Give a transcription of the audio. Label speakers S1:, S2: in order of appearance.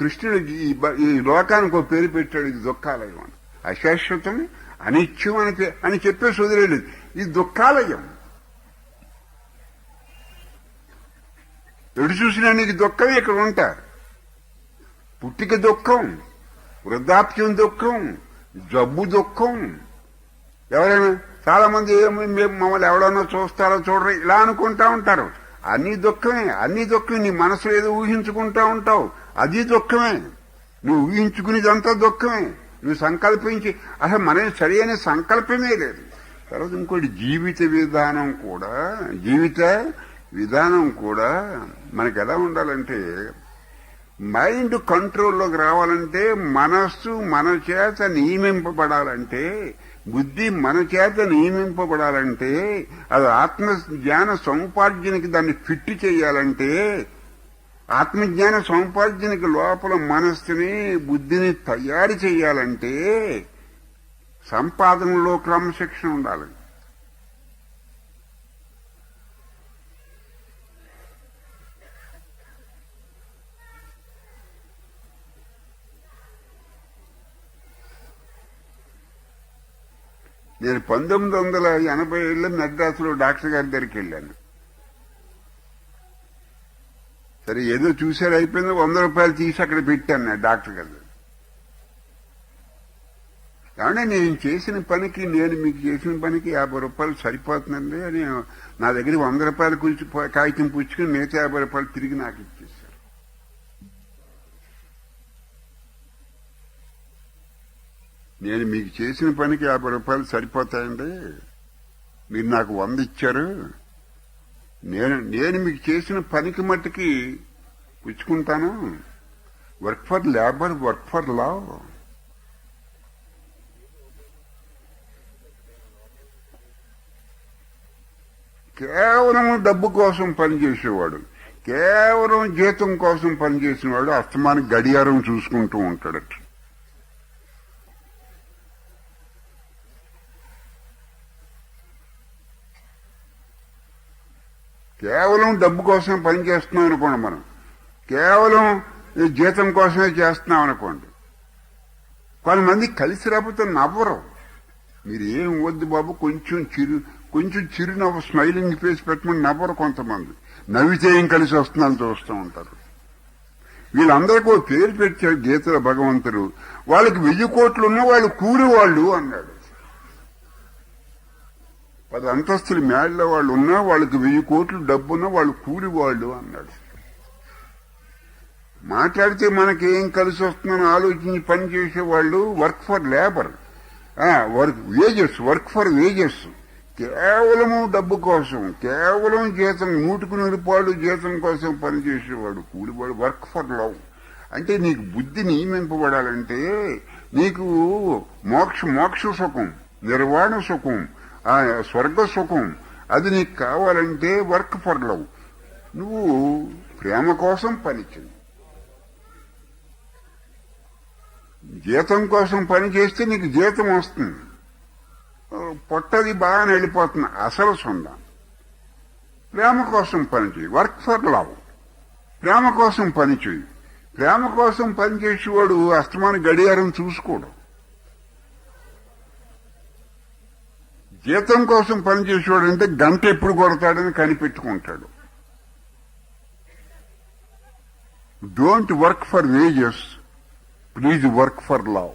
S1: కృష్ణుడు ఈ ఈ లోకానికి ఒక పేరు పెట్టాడు ఇది దుఃఖాలయం అని. అశాశ్వతం అనిత్యం అని అని చెప్పేసి వదిలేదు ఇది దుఃఖాలయం. ఎటు చూసినా నీకు దుఃఖం ఇక్కడ ఉంటారు పుట్టిక దుఃఖం వృద్ధాప్యం దుఃఖం జబ్బు దుఃఖం. ఎవరైనా చాలా మంది మేము మమ్మల్ని ఎవడన్నా చూస్తారో చూడరు ఇలా అనుకుంటా ఉంటారు. అన్ని దుఃఖమే అన్ని దుఃఖం నీ మనసులో ఏదో ఊహించుకుంటా ఉంటావు. అది దుఃఖమే. నువ్వు ఊహించుకునేదంతా దుఃఖమే. నువ్వు సంకల్పించి అసలు మన సరైన సంకల్పమే లేదు. తర్వాత ఇంకోటి జీవిత విధానం కూడా జీవిత విధానం కూడా మనకి ఎలా ఉండాలంటే మైండ్ కంట్రోల్లోకి రావాలంటే మనస్సు మన చేత నియమింపబడాలంటే బుద్ధి మన చేత నియమింపబడాలంటే అది ఆత్మ జ్ఞాన సముపార్జనకి దాన్ని ఫిట్ చేయాలంటే ఆత్మజ్ఞాన సముపార్జనకి లోపల మనస్సుని బుద్ధిని తయారు చేయాలంటే సంపాదనలో క్రమశిక్షణ ఉండాలి. నేను పంతొమ్మిది వందల ఎనభై ఏళ్ళు మద్రాసులో డాక్టర్ గారి దగ్గరికి వెళ్ళాను. సరే ఏదో చూశారు అయిపోయింది వంద రూపాయలు తీసి అక్కడ పెట్టాను నేను డాక్టర్ గారు. కాబట్టి నేను చేసిన పనికి నేను మీకు చేసిన పనికి యాభై రూపాయలు సరిపోతుందండి అని నా దగ్గర వంద రూపాయలు కూర్చు కాగితం పుచ్చుకుని మిగతా యాభై రూపాయలు తిరిగి నాకు ఇచ్చేసారు నేను మీకు చేసిన పనికి యాభై రూపాయలు సరిపోతాయండి. మీరు నాకు వంద ఇచ్చారు. నేను నేను మీకు చేసిన పనికి మట్టుకి పుచ్చుకుంటాను? Work for labour work for love కేవలం డబ్బు కోసం పనిచేసేవాడు కేవలం జీతం కోసం పనిచేసేవాడు అస్తమానికి గడియారం చూసుకుంటూ ఉంటాడట. కేవలం డబ్బు కోసం పనిచేస్తున్నాం అనుకోండి మనం. కేవలం జీతం కోసమే చేస్తున్నాం అనుకోండి. కొంతమంది కలిసి రాకపోతే నవ్వరు. మీరు ఏం వద్దు బాబు కొంచెం చిరు కొంచెం చిరునవ్వు స్మైలింగ్ ఫేస్ పెట్టమని నవ్వరు కొంతమంది. నవ్వితే ఏం కలిసి వస్తుందని చూస్తూ ఉంటారు. వీళ్ళందరికీ పేరు పెట్టారు గీతల భగవంతుడు. వాళ్ళకి వెయ్యి కోట్లు ఉన్న వాళ్ళు కూలి వాళ్ళు అన్నాడు. పది అంతస్తులు మేళ్ళ వాళ్ళు ఉన్నా వాళ్ళకి వెయ్యి కోట్లు డబ్బున్నా వాళ్ళు కూలి వాళ్ళు అన్నాడు. మాట్లాడితే మనకి ఏం కలిసి వస్తుందని ఆలోచించి పని చేసేవాళ్ళు work for labour. Work wages work for wages. కేవలము డబ్బు కోసం కేవలం జీతం నూటికి నూరు రూపాయలు జీతం కోసం పనిచేసేవాడు కూలివాడు వర్క్ ఫర్ లవ్. అంటే నీకు బుద్ధి నియమింపబడాలంటే నీకు మోక్ష మోక్ష సుఖం నిర్వాణ సుఖం ఆ స్వర్గ సుఖం. అది నీకు కావాలంటే వర్క్ ఫర్ లవ్. నువ్వు ప్రేమ కోసం పనిచేయి జీతం కోసం పని చేస్తే నీకు జీతం వస్తుంది. పొట్టది బాగా వెళ్ళిపోతుంది. అసలు సొంద ప్రేమ కోసం పనిచేయి వర్క్ ఫర్ లవ్. ప్రేమ కోసం పనిచేయి ప్రేమ కోసం పనిచేసేవాడు అస్తమాన గడియారం చూసుకోడు. జీతం కోసం పనిచేసేవాడంటే గంట ఎప్పుడు కొడతాడని కనిపెట్టుకుంటాడు. Don't work for wages please work for love